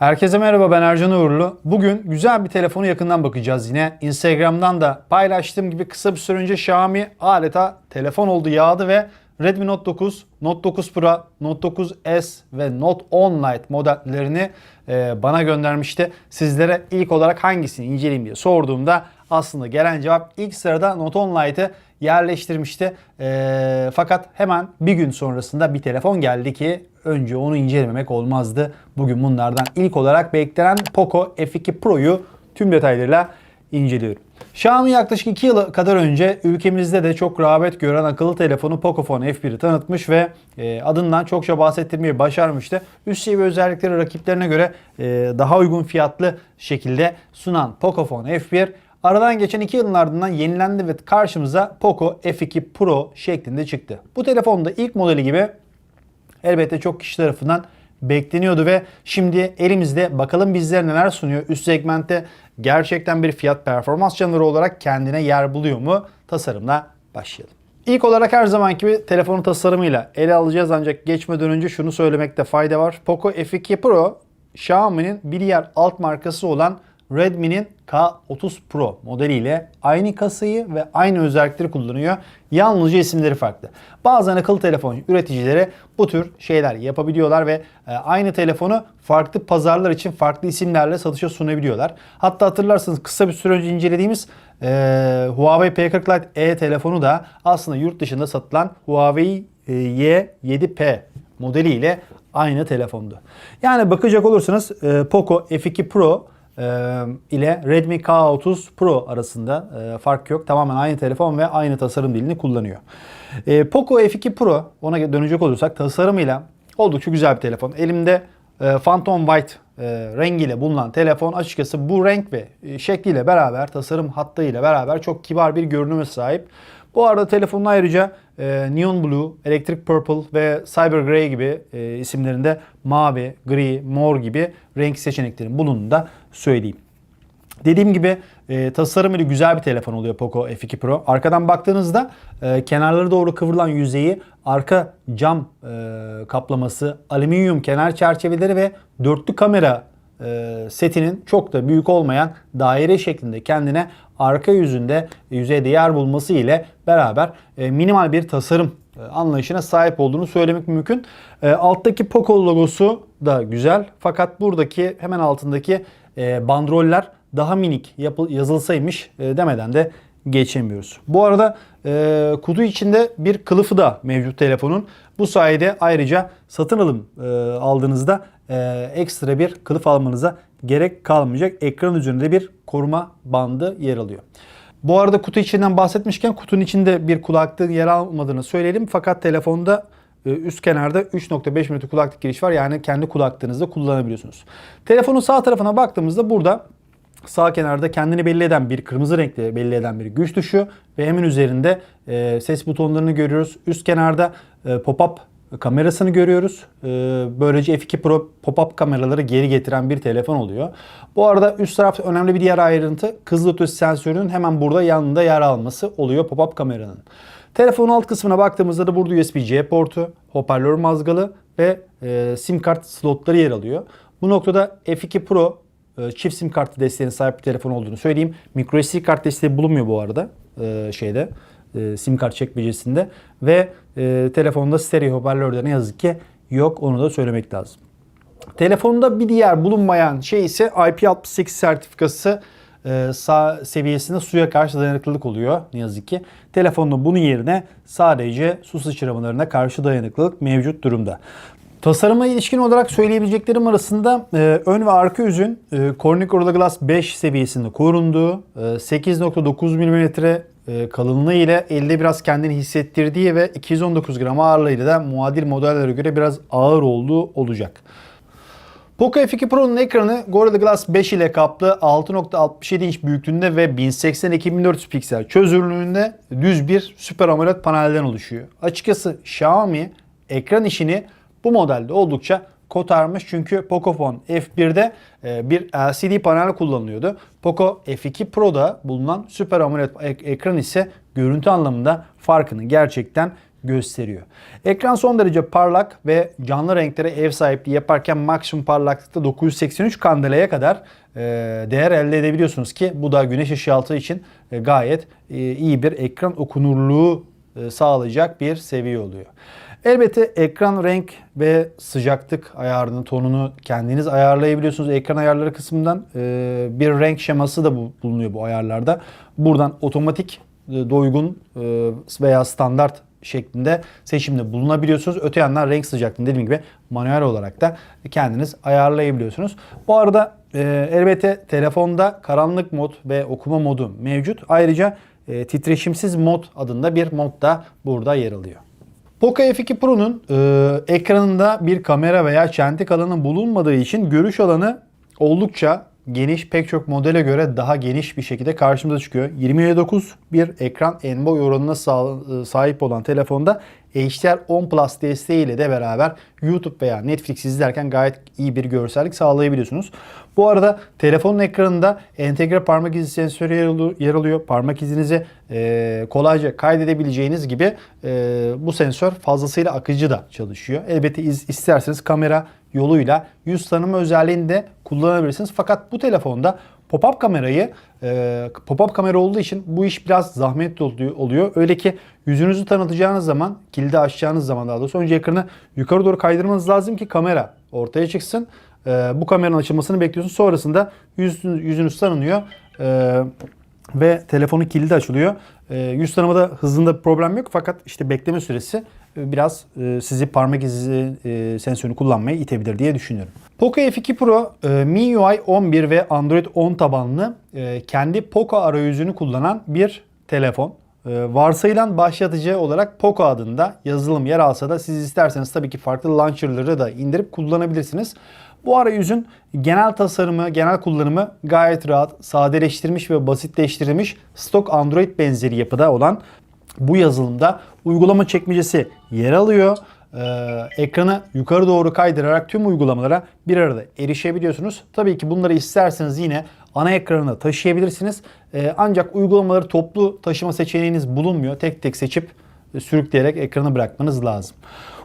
Herkese merhaba ben Ercan Uğurlu. Bugün güzel bir telefonu yakından bakacağız yine. Instagram'dan da paylaştığım gibi kısa bir süre önce Xiaomi adeta telefon oldu yağdı ve Redmi Note 9, Note 9 Pro, Note 9S ve Note 10 Lite modellerini e, bana göndermişti. Sizlere ilk olarak hangisini inceleyeyim diye sorduğumda aslında gelen cevap ilk sırada Note 10 Lite'ı yerleştirmişti. E, fakat hemen bir gün sonrasında bir telefon geldi ki önce onu incelememek olmazdı. Bugün bunlardan ilk olarak beklenen Poco F2 Pro'yu tüm detaylarıyla inceliyorum. Xiaomi yaklaşık 2 yıl kadar önce ülkemizde de çok rağbet gören akıllı telefonu Pocophone F1'i tanıtmış ve e, adından çokça bahsettirmeyi başarmıştı. Üst seviye özellikleri rakiplerine göre e, daha uygun fiyatlı şekilde sunan Pocophone F1 Aradan geçen 2 yılın ardından yenilendi ve karşımıza Poco F2 Pro şeklinde çıktı. Bu telefonda ilk modeli gibi elbette çok kişi tarafından bekleniyordu ve şimdi elimizde bakalım bizlere neler sunuyor. Üst segmentte gerçekten bir fiyat performans canavarı olarak kendine yer buluyor mu? Tasarımla başlayalım. İlk olarak her zamanki gibi telefonun tasarımıyla ele alacağız ancak geçmeden önce şunu söylemekte fayda var. Poco F2 Pro Xiaomi'nin bir diğer alt markası olan Redmi'nin K30 Pro modeliyle aynı kasayı ve aynı özellikleri kullanıyor. Yalnızca isimleri farklı. Bazen akıllı telefon üreticileri bu tür şeyler yapabiliyorlar ve e, aynı telefonu farklı pazarlar için farklı isimlerle satışa sunabiliyorlar. Hatta hatırlarsanız kısa bir süre önce incelediğimiz e, Huawei P40 Lite E telefonu da aslında yurt dışında satılan Huawei e, Y7P modeliyle aynı telefondu. Yani bakacak olursanız e, Poco F2 Pro ile Redmi K30 Pro arasında e, fark yok. Tamamen aynı telefon ve aynı tasarım dilini kullanıyor. E, Poco F2 Pro ona dönecek olursak tasarımıyla oldukça güzel bir telefon. Elimde e, Phantom White e, rengiyle bulunan telefon açıkçası bu renk ve şekliyle beraber tasarım hattıyla beraber çok kibar bir görünüme sahip. Bu arada telefonun ayrıca e, Neon Blue, Electric Purple ve Cyber Grey gibi e, isimlerinde mavi, gri, mor gibi renk seçeneklerin bulunduğunu da söyleyeyim. Dediğim gibi e, tasarımıyla güzel bir telefon oluyor Poco F2 Pro. Arkadan baktığınızda e, kenarları doğru kıvrılan yüzeyi, arka cam e, kaplaması, alüminyum kenar çerçeveleri ve dörtlü kamera e, setinin çok da büyük olmayan daire şeklinde kendine arka yüzünde yüzeyde yer bulması ile beraber e, minimal bir tasarım e, anlayışına sahip olduğunu söylemek mümkün. E, alttaki Poco logosu da güzel fakat buradaki hemen altındaki bandroller daha minik yazılsaymış demeden de geçemiyoruz. Bu arada e, kutu içinde bir kılıfı da mevcut telefonun. Bu sayede ayrıca satın alım e, aldığınızda e, ekstra bir kılıf almanıza gerek kalmayacak. Ekran üzerinde bir koruma bandı yer alıyor. Bu arada kutu içinden bahsetmişken kutunun içinde bir kulaklığın yer almadığını söyleyelim. Fakat telefonda e, üst kenarda 3.5 mm kulaklık giriş var. Yani kendi kulaklığınızda kullanabiliyorsunuz. Telefonun sağ tarafına baktığımızda burada sağ kenarda kendini belli eden bir kırmızı renkli belli eden bir güç tuşu ve hemen üzerinde e, ses butonlarını görüyoruz. Üst kenarda e, pop-up kamerasını görüyoruz. E, böylece F2 Pro pop-up kameraları geri getiren bir telefon oluyor. Bu arada üst tarafta önemli bir diğer ayrıntı kızıl ötesi sensörünün hemen burada yanında yer alması oluyor pop-up kameranın. Telefonun alt kısmına baktığımızda da burada USB-C portu, hoparlör mazgalı ve e, sim kart slotları yer alıyor. Bu noktada F2 Pro çift sim kartı desteğine sahip bir telefon olduğunu söyleyeyim. Micro SD kart desteği bulunmuyor bu arada e, şeyde e, sim kart çekmecesinde ve e, telefonda stereo hoparlör de ne yazık ki yok onu da söylemek lazım. Telefonda bir diğer bulunmayan şey ise IP68 sertifikası e, sağ seviyesinde suya karşı dayanıklılık oluyor ne yazık ki. Telefonda bunun yerine sadece su sıçramalarına karşı dayanıklılık mevcut durumda. Tasarıma ilişkin olarak söyleyebileceklerim arasında e, ön ve arka yüzün e, Corning Gorilla Glass 5 seviyesinde korunduğu, e, 8.9 mm e, kalınlığı ile elde biraz kendini hissettirdiği ve 219 gram ağırlığıyla da muadil modellere göre biraz ağır olduğu olacak. Poco F2 Pro'nun ekranı Gorilla Glass 5 ile kaplı 6.67 inç büyüklüğünde ve 1080-2400 piksel çözünürlüğünde düz bir Super AMOLED panelden oluşuyor. Açıkçası Xiaomi ekran işini bu modelde oldukça kotarmış çünkü Pocophone F1'de e, bir LCD panel kullanılıyordu. Poco F2 Pro'da bulunan Super AMOLED ek- ekran ise görüntü anlamında farkını gerçekten gösteriyor. Ekran son derece parlak ve canlı renklere ev sahipliği yaparken maksimum parlaklıkta 983 kandeleye kadar e, değer elde edebiliyorsunuz ki bu da güneş ışığı altı için e, gayet e, iyi bir ekran okunurluğu e, sağlayacak bir seviye oluyor. Elbette ekran renk ve sıcaklık ayarını, tonunu kendiniz ayarlayabiliyorsunuz. Ekran ayarları kısmından e, bir renk şeması da bu- bulunuyor bu ayarlarda. Buradan otomatik e, doygun e, veya standart şeklinde seçimde bulunabiliyorsunuz. Öte yandan renk sıcaklığını dediğim gibi manuel olarak da kendiniz ayarlayabiliyorsunuz. Bu arada e, elbette telefonda karanlık mod ve okuma modu mevcut. Ayrıca e, titreşimsiz mod adında bir mod da burada yer alıyor. Poco F2 Pro'nun e, ekranında bir kamera veya çentik alanı bulunmadığı için görüş alanı oldukça geniş pek çok modele göre daha geniş bir şekilde karşımıza çıkıyor. 20-9 bir ekran en boy oranına e, sahip olan telefonda HDR10 Plus desteğiyle de beraber YouTube veya Netflix izlerken gayet iyi bir görsellik sağlayabiliyorsunuz. Bu arada telefonun ekranında entegre parmak izi sensörü yer alı- yer alıyor. Parmak izinizi e, kolayca kaydedebileceğiniz gibi e, bu sensör fazlasıyla akıcı da çalışıyor. Elbette iz- isterseniz kamera yoluyla yüz tanıma özelliğini de kullanabilirsiniz. Fakat bu telefonda pop-up kamerayı e, pop-up kamera olduğu için bu iş biraz zahmetli oluyor-. Öyle ki yüzünüzü tanıtacağınız zaman, kilidi açacağınız zaman daha doğrusu önce ekranı yukarı doğru kaydırmanız lazım ki kamera ortaya çıksın. E, bu kameranın açılmasını bekliyorsunuz. Sonrasında yüzünüz, yüzünüz tanınıyor. E, ve telefonun kilidi açılıyor. Yüz tanımada hızında problem yok fakat işte bekleme süresi biraz e, sizi parmak izi e, sensörünü kullanmaya itebilir diye düşünüyorum. Poco F2 Pro e, MIUI 11 ve Android 10 tabanlı e, kendi Poco arayüzünü kullanan bir telefon. Varsayılan başlatıcı olarak Poco adında yazılım yer alsa da siz isterseniz tabii ki farklı launcherları da indirip kullanabilirsiniz. Bu arayüzün genel tasarımı, genel kullanımı gayet rahat, sadeleştirilmiş ve basitleştirilmiş stok Android benzeri yapıda olan bu yazılımda uygulama çekmecesi yer alıyor. Ee, ekranı yukarı doğru kaydırarak tüm uygulamalara bir arada erişebiliyorsunuz. Tabii ki bunları isterseniz yine ana ekranına taşıyabilirsiniz. Ee, ancak uygulamaları toplu taşıma seçeneğiniz bulunmuyor. Tek tek seçip e, sürükleyerek ekranı bırakmanız lazım.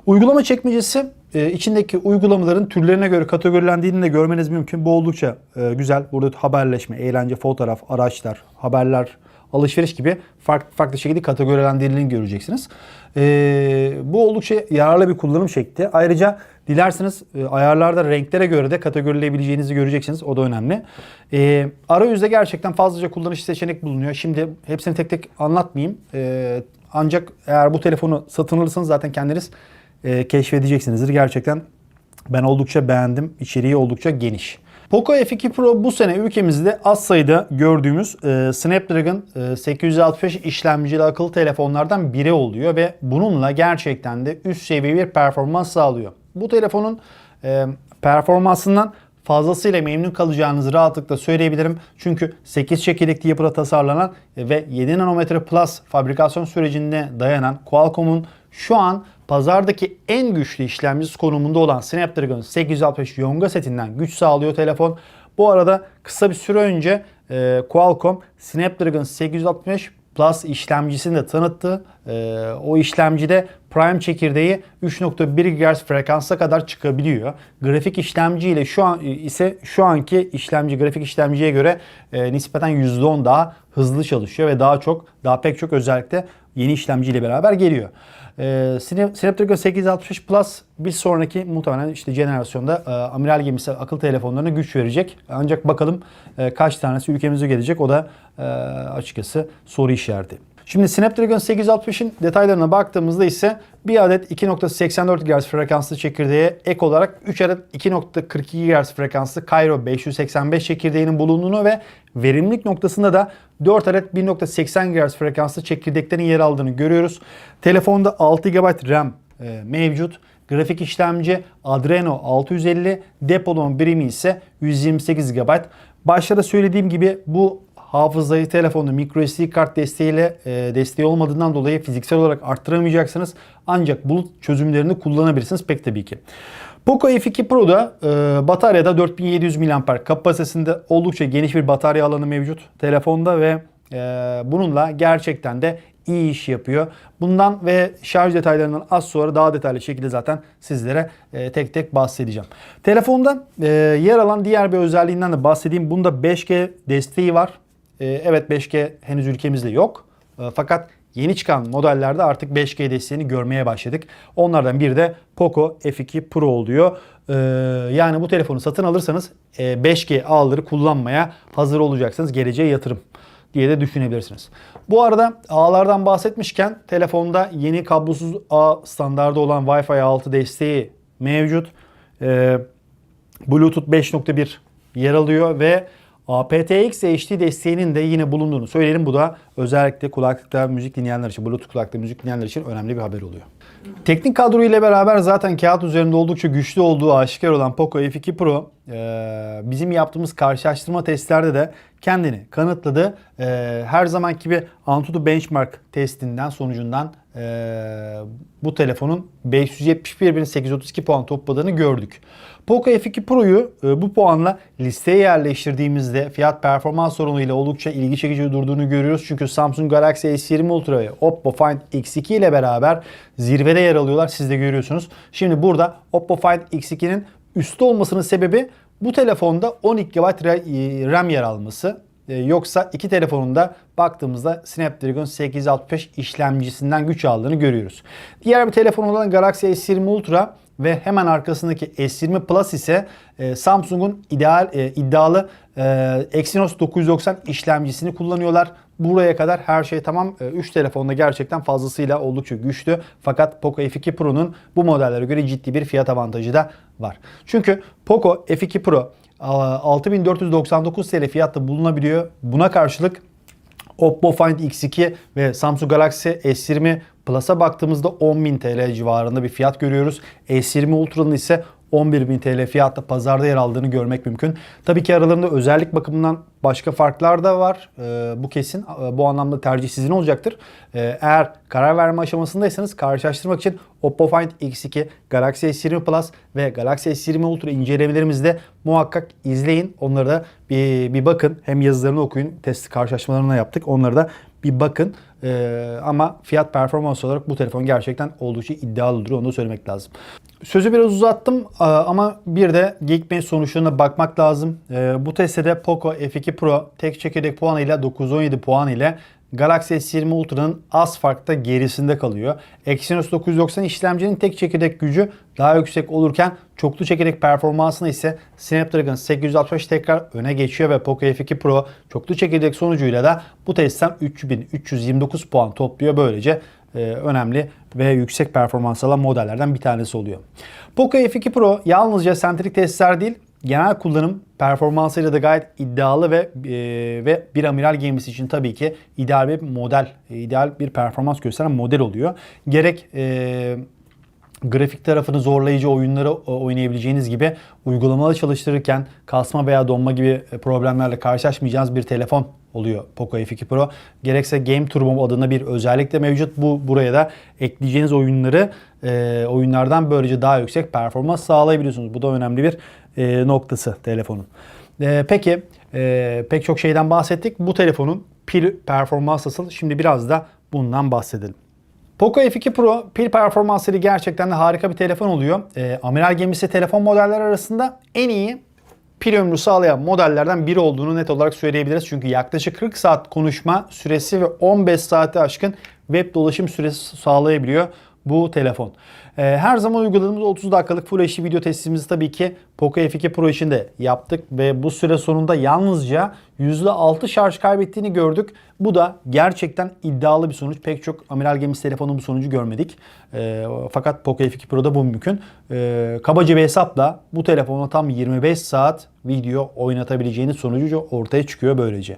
Uygulama çekmecesi e, içindeki uygulamaların türlerine göre kategorilendiğini de görmeniz mümkün. Bu oldukça e, güzel. Burada haberleşme, eğlence, fotoğraf, araçlar, haberler, alışveriş gibi farklı farklı şekilde kategorilendirildiğini göreceksiniz. E, bu oldukça yararlı bir kullanım şekli. Ayrıca dilerseniz e, ayarlarda renklere göre de kategorileyebileceğinizi göreceksiniz. O da önemli. E, arayüzde gerçekten fazlaca kullanış seçenek bulunuyor. Şimdi hepsini tek tek anlatmayayım. E, ancak eğer bu telefonu satın alırsanız zaten kendiniz e, keşfedeceksinizdir. Gerçekten ben oldukça beğendim. İçeriği oldukça geniş. Poco F2 Pro bu sene ülkemizde az sayıda gördüğümüz e, Snapdragon e, 865 işlemcili akıllı telefonlardan biri oluyor ve bununla gerçekten de üst seviye bir performans sağlıyor. Bu telefonun e, performansından fazlasıyla memnun kalacağınızı rahatlıkla söyleyebilirim. Çünkü 8 çekirdekli yapıda tasarlanan ve 7 nanometre plus fabrikasyon sürecinde dayanan Qualcomm'un şu an pazardaki en güçlü işlemcisi konumunda olan Snapdragon 865 Yonga setinden güç sağlıyor telefon. Bu arada kısa bir süre önce e, Qualcomm Snapdragon 865 Plus işlemcisini de tanıttı. E, o işlemcide Prime çekirdeği 3.1 GHz frekansa kadar çıkabiliyor. Grafik işlemci ile şu an ise şu anki işlemci grafik işlemciye göre e, nispeten %10 daha hızlı çalışıyor ve daha çok daha pek çok özellikle yeni işlemci ile beraber geliyor. Snap- Snapdragon 865 Plus bir sonraki muhtemelen işte jenerasyonda e, amiral gemisi akıllı telefonlarına güç verecek. Ancak bakalım e, kaç tanesi ülkemize gelecek o da e, açıkçası soru işareti. Şimdi Snapdragon 865'in detaylarına baktığımızda ise bir adet 2.84 GHz frekanslı çekirdeğe ek olarak 3 adet 2.42 GHz frekanslı Cairo 585 çekirdeğinin bulunduğunu ve verimlilik noktasında da 4 adet 1.80 GHz frekanslı çekirdeklerin yer aldığını görüyoruz. Telefonda 6 GB RAM e, mevcut. Grafik işlemci Adreno 650, depolama birimi ise 128 GB. Başta da söylediğim gibi bu hafızayı telefonda microSD kart desteğiyle e, desteği olmadığından dolayı fiziksel olarak arttıramayacaksınız. Ancak bulut çözümlerini kullanabilirsiniz pek tabii ki. Poco F2 Pro'da e, bataryada 4700 mAh kapasitesinde oldukça geniş bir batarya alanı mevcut telefonda ve e, bununla gerçekten de iyi iş yapıyor. Bundan ve şarj detaylarından az sonra daha detaylı şekilde zaten sizlere e, tek tek bahsedeceğim. Telefonda e, yer alan diğer bir özelliğinden de bahsedeyim. Bunda 5G desteği var. E, evet 5G henüz ülkemizde yok. E, fakat yeni çıkan modellerde artık 5G desteğini görmeye başladık. Onlardan biri de Poco F2 Pro oluyor. Ee, yani bu telefonu satın alırsanız e, 5G ağları kullanmaya hazır olacaksınız. Geleceğe yatırım diye de düşünebilirsiniz. Bu arada ağlardan bahsetmişken telefonda yeni kablosuz ağ standardı olan Wi-Fi 6 desteği mevcut. Ee, Bluetooth 5.1 yer alıyor ve aptX HD desteğinin de yine bulunduğunu söyleyelim. Bu da özellikle kulaklıkta müzik dinleyenler için, Bluetooth kulaklıkta müzik dinleyenler için önemli bir haber oluyor. Teknik kadro ile beraber zaten kağıt üzerinde oldukça güçlü olduğu aşikar olan Poco F2 Pro bizim yaptığımız karşılaştırma testlerde de kendini kanıtladı. E, her zamanki gibi Antutu Benchmark testinden sonucundan e, bu telefonun 571.832 puan topladığını gördük. Poco F2 Pro'yu e, bu puanla listeye yerleştirdiğimizde fiyat performans sorunuyla oldukça ilgi çekici durduğunu görüyoruz. Çünkü Samsung Galaxy S20 Ultra ve Oppo Find X2 ile beraber zirvede yer alıyorlar. Siz de görüyorsunuz. Şimdi burada Oppo Find X2'nin üstte olmasının sebebi bu telefonda 12 GB RAM yer alması. Ee, Yoksa iki telefonun da baktığımızda Snapdragon 865 işlemcisinden güç aldığını görüyoruz. Diğer bir telefon olan Galaxy S20 Ultra ve hemen arkasındaki S20 Plus ise e, Samsung'un ideal e, iddialı e, Exynos 990 işlemcisini kullanıyorlar. Buraya kadar her şey tamam. 3 telefonda gerçekten fazlasıyla oldukça güçlü. Fakat Poco F2 Pro'nun bu modellere göre ciddi bir fiyat avantajı da var. Çünkü Poco F2 Pro 6499 TL fiyatta bulunabiliyor. Buna karşılık Oppo Find X2 ve Samsung Galaxy S20 Plus'a baktığımızda 10.000 TL civarında bir fiyat görüyoruz. S20 Ultra'nın ise 11.000 TL fiyatta pazarda yer aldığını görmek mümkün. Tabii ki aralarında özellik bakımından başka farklar da var. Ee, bu kesin. Ee, bu anlamda tercih sizin olacaktır. Ee, eğer karar verme aşamasındaysanız karşılaştırmak için Oppo Find X2, Galaxy S20 Plus ve Galaxy S20 Ultra incelemelerimizde muhakkak izleyin. Onları da bir, bir bakın. Hem yazılarını okuyun. Test karşılaşmalarını yaptık. Onları da bir bakın. Ee, ama fiyat performans olarak bu telefon gerçekten oldukça iddialıdır. Onu da söylemek lazım. Sözü biraz uzattım e, ama bir de Geekbench sonuçlarına bakmak lazım. E, Bu testte de Poco F2 Pro tek çekirdek puanıyla 917 puan ile Galaxy S20 Ultra'nın az farkta gerisinde kalıyor. Exynos 990 işlemcinin tek çekirdek gücü daha yüksek olurken çoklu çekirdek performansına ise Snapdragon 865 tekrar öne geçiyor ve Poco F2 Pro çoklu çekirdek sonucuyla da bu testten 3329 puan topluyor. Böylece e, önemli ve yüksek performans alan modellerden bir tanesi oluyor. Poco F2 Pro yalnızca sentrik testler değil, genel kullanım performansıyla da gayet iddialı ve e, ve bir amiral gemisi için tabii ki ideal bir model, ideal bir performans gösteren model oluyor. Gerek e, grafik tarafını zorlayıcı oyunları e, oynayabileceğiniz gibi uygulamalı çalıştırırken kasma veya donma gibi problemlerle karşılaşmayacağınız bir telefon oluyor Poco F2 Pro. Gerekse Game Turbo adında bir özellik de mevcut. Bu buraya da ekleyeceğiniz oyunları e, oyunlardan böylece daha yüksek performans sağlayabiliyorsunuz. Bu da önemli bir e, noktası telefonun. E, peki e, pek çok şeyden bahsettik. Bu telefonun pil performans nasıl? Şimdi biraz da bundan bahsedelim. Poco F2 Pro pil performansları gerçekten de harika bir telefon oluyor. E, amiral gemisi telefon modeller arasında en iyi pil ömrü sağlayan modellerden biri olduğunu net olarak söyleyebiliriz. Çünkü yaklaşık 40 saat konuşma süresi ve 15 saate aşkın web dolaşım süresi sağlayabiliyor bu telefon. Ee, her zaman uyguladığımız 30 dakikalık Full HD video testimizi tabii ki Poco F2 Pro için de yaptık ve bu süre sonunda yalnızca %6 şarj kaybettiğini gördük. Bu da gerçekten iddialı bir sonuç. Pek çok amiral gemisi telefonu bu sonucu görmedik. Ee, fakat Poco F2 Pro'da bu mümkün. Ee, kabaca bir hesapla bu telefona tam 25 saat video oynatabileceğiniz sonucu ortaya çıkıyor böylece.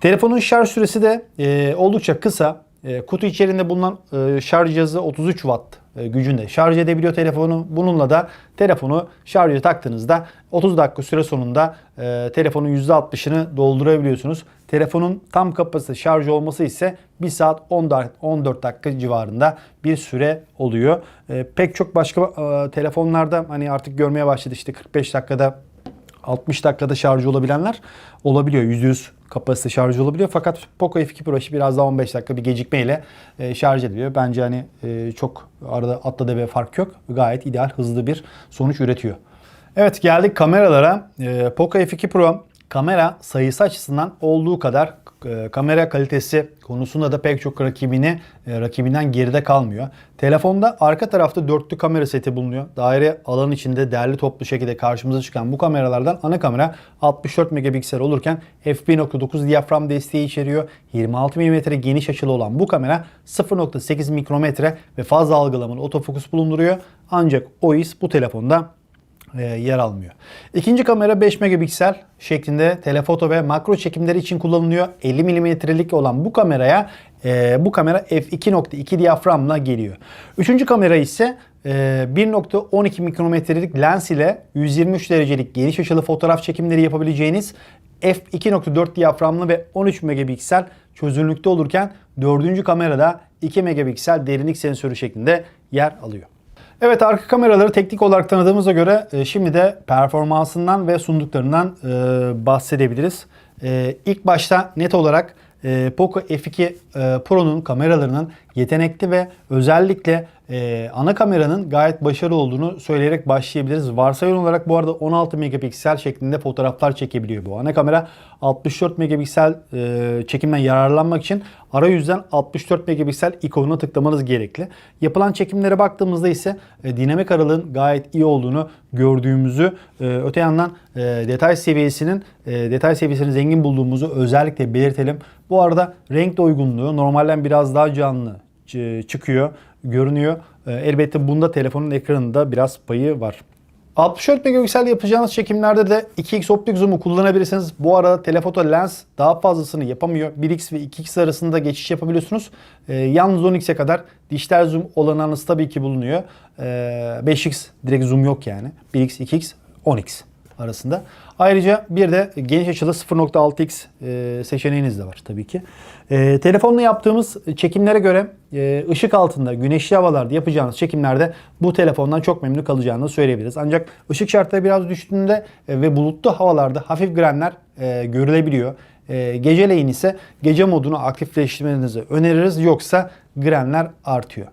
Telefonun şarj süresi de e, oldukça kısa. E, kutu içerisinde bulunan e, şarj cihazı 33 watt e, gücünde şarj edebiliyor telefonu. Bununla da telefonu şarja taktığınızda 30 dakika süre sonunda e, telefonun %60'ını doldurabiliyorsunuz. Telefonun tam kapasite şarj olması ise 1 saat 14 dakika civarında bir süre oluyor. E, pek çok başka e, telefonlarda hani artık görmeye başladı işte 45 dakikada 60 dakikada şarj olabilenler olabiliyor. %100 kapasite şarj olabiliyor. Fakat Poco F2 Pro biraz daha 15 dakika bir gecikmeyle e, şarj ediliyor. Bence hani e, çok arada atla deve fark yok. Gayet ideal, hızlı bir sonuç üretiyor. Evet geldik kameralara. E, Poco F2 Pro kamera sayısı açısından olduğu kadar kamera kalitesi konusunda da pek çok rakibini e, rakibinden geride kalmıyor. Telefonda arka tarafta dörtlü kamera seti bulunuyor. Daire alan içinde derli toplu şekilde karşımıza çıkan bu kameralardan ana kamera 64 megapiksel olurken f1.9 diyafram desteği içeriyor. 26 mm geniş açılı olan bu kamera 0.8 mikrometre ve fazla algılamalı otofokus bulunduruyor. Ancak OIS bu telefonda e, yer almıyor. İkinci kamera 5 megapiksel şeklinde telefoto ve makro çekimleri için kullanılıyor. 50 milimetrelik olan bu kameraya e, bu kamera f2.2 diyaframla geliyor. Üçüncü kamera ise e, 1.12 mikrometrelik lens ile 123 derecelik geniş açılı fotoğraf çekimleri yapabileceğiniz f2.4 diyaframlı ve 13 megapiksel çözünürlükte olurken dördüncü kamerada 2 megapiksel derinlik sensörü şeklinde yer alıyor. Evet arka kameraları teknik olarak tanıdığımıza göre e, şimdi de performansından ve sunduklarından e, bahsedebiliriz. E, ilk başta net olarak e, Poco F2 e, Pro'nun kameralarının yetenekli ve özellikle e, ana kameranın gayet başarılı olduğunu söyleyerek başlayabiliriz. Varsayılan olarak bu arada 16 megapiksel şeklinde fotoğraflar çekebiliyor bu ana kamera. 64 megapiksel e, çekimden yararlanmak için arayüzden 64 megapiksel ikonuna tıklamanız gerekli. Yapılan çekimlere baktığımızda ise e, dinamik aralığın gayet iyi olduğunu gördüğümüzü e, öte yandan e, detay seviyesinin e, detay seviyesini zengin bulduğumuzu özellikle belirtelim. Bu arada renk de uygunluğu normalden biraz daha canlı ç- çıkıyor, görünüyor. E, elbette bunda telefonun ekranında biraz payı var. 64 megapiksel yapacağınız çekimlerde de 2x optik zoom'u kullanabilirsiniz. Bu arada telefoto lens daha fazlasını yapamıyor. 1x ve 2x arasında geçiş yapabiliyorsunuz. Ee, yalnız 10x'e kadar dijital zoom olanağınız tabii ki bulunuyor. Ee, 5x direkt zoom yok yani. 1x, 2x, 10x arasında. Ayrıca bir de geniş açılı 0.6x e, seçeneğiniz de var tabii ki. E, telefonla yaptığımız çekimlere göre e, ışık altında, güneşli havalarda yapacağınız çekimlerde bu telefondan çok memnun kalacağını söyleyebiliriz. Ancak ışık şartları biraz düştüğünde e, ve bulutlu havalarda hafif grenler e, görülebiliyor. E, geceleyin ise gece modunu aktifleştirmenizi öneririz yoksa grenler artıyor.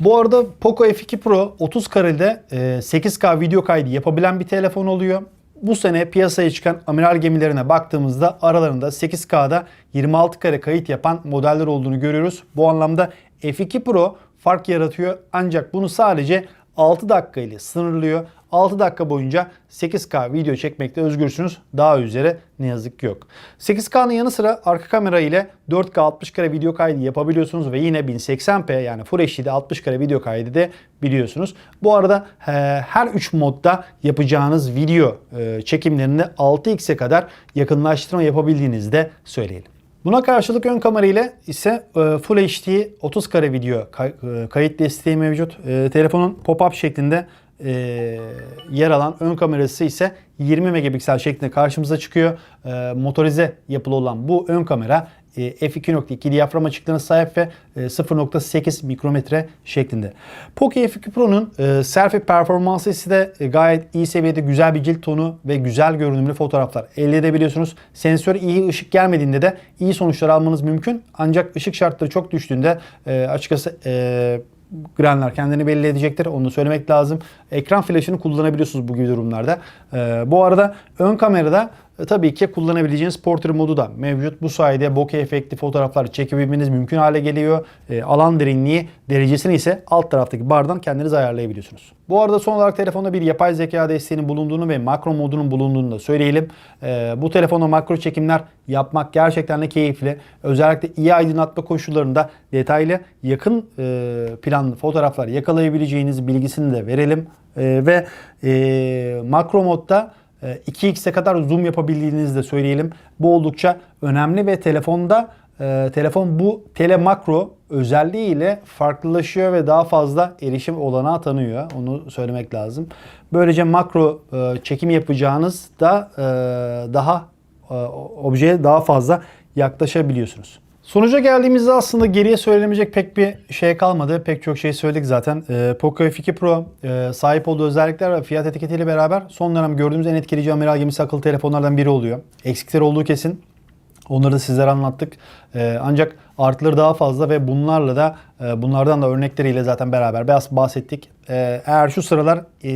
Bu arada Poco F2 Pro 30 karede e, 8K video kaydı yapabilen bir telefon oluyor. Bu sene piyasaya çıkan amiral gemilerine baktığımızda aralarında 8K'da 26 kare kayıt yapan modeller olduğunu görüyoruz. Bu anlamda F2 Pro fark yaratıyor ancak bunu sadece 6 dakika ile sınırlıyor. 6 dakika boyunca 8K video çekmekte özgürsünüz. Daha üzere ne yazık ki yok. 8K'nın yanı sıra arka kamera ile 4K 60 kare video kaydı yapabiliyorsunuz ve yine 1080p yani Full HD'de 60 kare video kaydı da biliyorsunuz. Bu arada e, her 3 modda yapacağınız video e, çekimlerini 6x'e kadar yakınlaştırma yapabildiğinizi de söyleyelim. Buna karşılık ön kamera ile ise e, Full HD 30 kare video e, kayıt desteği mevcut. E, Telefonun pop-up şeklinde yer alan ön kamerası ise 20 megapiksel şeklinde karşımıza çıkıyor. Motorize yapılı olan bu ön kamera f2.2 diyafram açıklığına sahip ve e, 0.8 mikrometre şeklinde. Poco F2 Pro'nun e, selfie performansı ise de e, gayet iyi seviyede güzel bir cilt tonu ve güzel görünümlü fotoğraflar elde edebiliyorsunuz. Sensör iyi ışık gelmediğinde de iyi sonuçlar almanız mümkün. Ancak ışık şartları çok düştüğünde e, açıkçası e, Grenler kendini belli edecektir. Onu söylemek lazım. Ekran flaşını kullanabiliyorsunuz bu gibi durumlarda. Ee, bu arada ön kamerada e, tabii ki kullanabileceğiniz portrait modu da mevcut. Bu sayede bokeh efekti fotoğraflar çekebilmeniz mümkün hale geliyor. Ee, alan derinliği derecesini ise alt taraftaki bardan kendiniz ayarlayabiliyorsunuz. Bu arada son olarak telefonda bir yapay zeka desteğinin bulunduğunu ve makro modunun bulunduğunu da söyleyelim. Ee, bu telefonda makro çekimler yapmak gerçekten de keyifli. Özellikle iyi aydınlatma koşullarında detaylı yakın e, planlı fotoğraflar yakalayabileceğiniz bilgisini de verelim. E, ve e, makro modda e, 2x'e kadar zoom yapabildiğinizi de söyleyelim. Bu oldukça önemli ve telefonda e, telefon bu tele makro özelliğiyle farklılaşıyor ve daha fazla erişim olanağı tanıyor. Onu söylemek lazım. Böylece makro e, çekim yapacağınız da e, daha e, objeye daha fazla yaklaşabiliyorsunuz. Sonuca geldiğimizde aslında geriye söylenemeyecek pek bir şey kalmadı. Pek çok şey söyledik zaten. Ee, Poco F2 Pro e, sahip olduğu özellikler ve fiyat etiketiyle beraber son dönem gördüğümüz en etkileyici amiral gemisi akıllı telefonlardan biri oluyor. Eksikleri olduğu kesin. Onları da sizlere anlattık. Ee, ancak artıları daha fazla ve bunlarla da e, bunlardan da örnekleriyle zaten beraber biraz bahsettik. Ee, eğer şu sıralar e,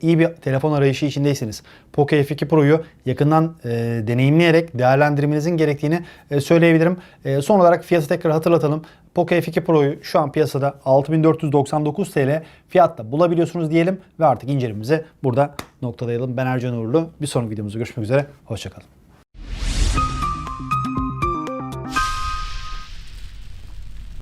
iyi bir telefon arayışı içindeyseniz Poco F2 Pro'yu yakından e, deneyimleyerek değerlendirmenizin gerektiğini e, söyleyebilirim. Son olarak fiyatı tekrar hatırlatalım. Poco F2 Pro'yu şu an piyasada 6499 TL fiyatta bulabiliyorsunuz diyelim ve artık incelememizi burada noktalayalım. Ben Ercan Uğurlu. Bir sonraki videomuzda görüşmek üzere. Hoşçakalın.